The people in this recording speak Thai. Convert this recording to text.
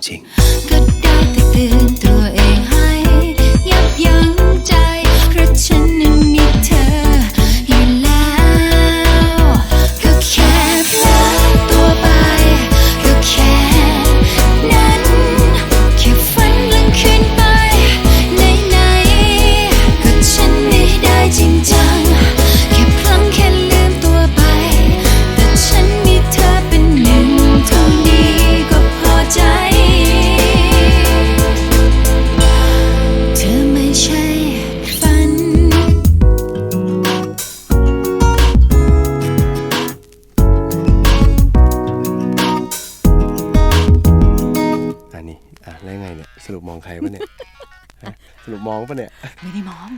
情。 สรุปมองใครปะเนี่ยสรุปมองปะเนี่ย ไม่ได้มอง